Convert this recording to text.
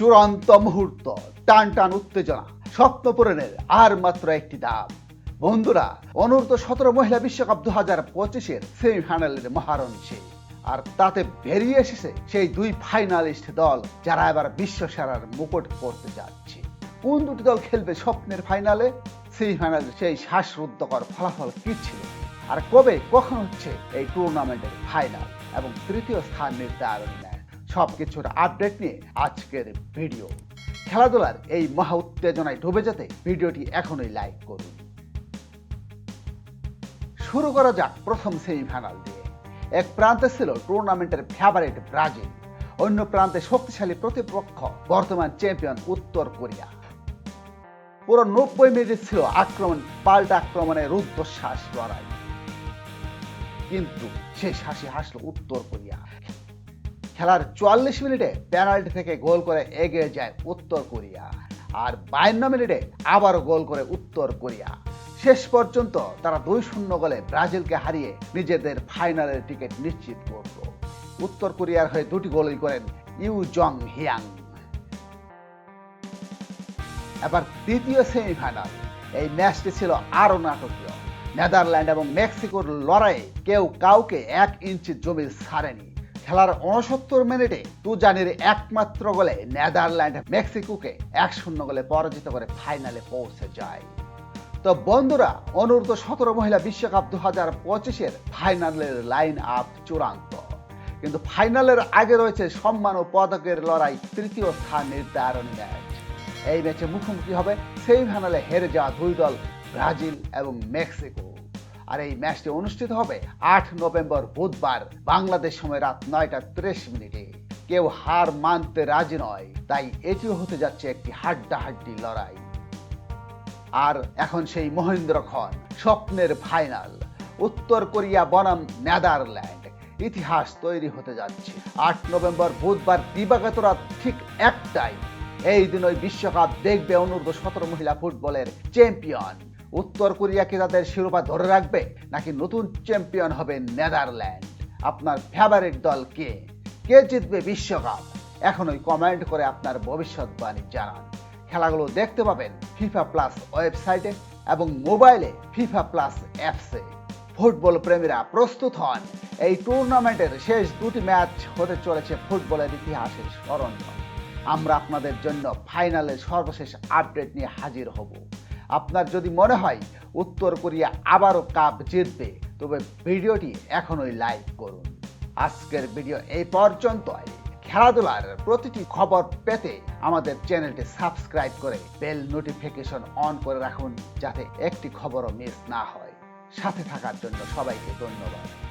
চূড়ান্ত মুহূর্ত, টান টান উত্তেজনা, স্বপ্ন পূরণের আর মাত্র একটি দাম। বন্ধুরা, অনূর্ধ্ব সতেরো মহিলা বিশ্বকাপ দু হাজার পঁচিশের সেমিফাইনালের মহারণ সেই আর তাতে বেরিয়ে এসেছে সেই দুই ফাইনালিস্ট দল যারা এবার বিশ্ব সেরার মুকুট পড়তে যাচ্ছে। কোন দুটি দল খেলবে স্বপ্নের ফাইনালে? সেমিফাইনালে সেই শ্বাসরুদ্ধকর ফলাফল কি ছিল? আর কবে, কখন হচ্ছে এই টুর্নামেন্টের ফাইনাল এবং তৃতীয় স্থান নির্ধারণ সব কিছুর আপডেট নিয়ে আজকের ভিডিও খেলাধুলার এই মহা উত্তেজনায় ডুবে যেতে ভিডিওটি এখনই লাইক করুন। শুরু করা যাক প্রথম সেমিফাইনাল দিয়ে। এক প্রান্তে ছিল টুর্নামেন্টের ফেভারিট ব্রাজিল, অন্য প্রান্তে শক্তিশালী প্রতিপক্ষ, বর্তমান চ্যাম্পিয়ন উত্তর কোরিয়া। পুরো নব্বই মিনিট ছিল আক্রমণ, পাল্টা আক্রমণের রুদ্ধশ্বাস লড়াই। কিন্তু সেই হাসি হাসলো উত্তর কোরিয়া। খেলার চুয়াল্লিশ মিনিটে পেনাল্টি থেকে গোল করে এগিয়ে যায় উত্তর কোরিয়া। আর বায়ান্ন মিনিটে আবারও গোল করে উত্তর কোরিয়া। শেষ পর্যন্ত তারা দুই শূন্য গোলে ব্রাজিলকে হারিয়ে নিজেদের ফাইনালের টিকিট নিশ্চিত করল। উত্তর কোরিয়ার হয়ে দুটি গোলই করেন ইউ জং হিয়াং। এবার দ্বিতীয় সেমিফাইনাল। এই ম্যাচটি ছিল আরও নাটকীয়। নেদারল্যান্ড এবং মেক্সিকোর লড়াইয়ে কেউ কাউকে এক ইঞ্চি জমি ছাড়েনি। খেলার উনসত্তর মিনিটে তুজানির একমাত্র গোলে নেদারল্যান্ড মেক্সিকোকে এক শূন্য গোলে পরাজিত করে ফাইনালে পৌঁছে যায়। তো বন্ধুরা, অনূর্ধ্ব সতেরো মহিলা বিশ্বকাপ দু হাজার পঁচিশের ফাইনালের লাইন আপ চূড়ান্ত। কিন্তু ফাইনালের আগে রয়েছে সম্মান ও পদকের লড়াই তৃতীয় স্থান নির্ধারণ ম্যাচ। এই ম্যাচে মুখোমুখি হবে সেমিফাইনালে হেরে যাওয়া দুই দল, ব্রাজিল এবং মেক্সিকো। আর এই ম্যাচটি অনুষ্ঠিত হবে আট নভেম্বর বুধবার, বাংলাদেশ সময় রাত নয়টা ত্রিশ মিনিটে। কেউ হার মানতে রাজি নয়, তাই এটিও হতে যাচ্ছে একটি হাড্ডাহাড্ডি লড়াই। আর এখন সেই মহেন্দ্র খন স্বপ্নের ফাইনাল, উত্তর কোরিয়া বনাম নেদারল্যান্ড। ইতিহাস তৈরি হতে যাচ্ছে। আট নভেম্বর বুধবার দিবাগত রাত ঠিক একটাই এই দিন ওই বিশ্বকাপ দেখবে অনূর্ধ্ব সতেরো মহিলা ফুটবলের চ্যাম্পিয়ন। উত্তর কোরিয়া কি তাদের শিরোপা ধরে রাখবে নাকি নতুন চ্যাম্পিয়ন হবে নেদারল্যান্ড? আপনার ফেভারিট দল কে? কে জিতবে বিশ্বকাপ? এখন ওই কমেন্ট করে আপনার ভবিষ্যৎবাণী জানান। খেলাগুলো দেখতে পাবেন ফিফা প্লাস ওয়েবসাইটে এবং মোবাইলে ফিফা প্লাস অ্যাপসে ফুটবল প্রেমীরা প্রস্তুত হন। এই টুর্নামেন্টের শেষ দুটি ম্যাচ হতে চলেছে ফুটবলের ইতিহাসের স্মরণীয় আমরা আপনাদের জন্য ফাইনালের সর্বশেষ আপডেট নিয়ে হাজির হব। আপনার যদি মনে হয় উত্তর কোরিয়া আবারও কাপ জিতবে, তবে ভিডিওটি এখনই লাইক করুন। আজকের ভিডিও এই পর্যন্তই। খেলাধুলার প্রতিটি খবর পেতে আমাদের চ্যানেলটি সাবস্ক্রাইব করে বেল নোটিফিকেশন অন করে রাখুন, যাতে একটি খবরও মিস না হয়। সাথে থাকার জন্য সবাইকে ধন্যবাদ।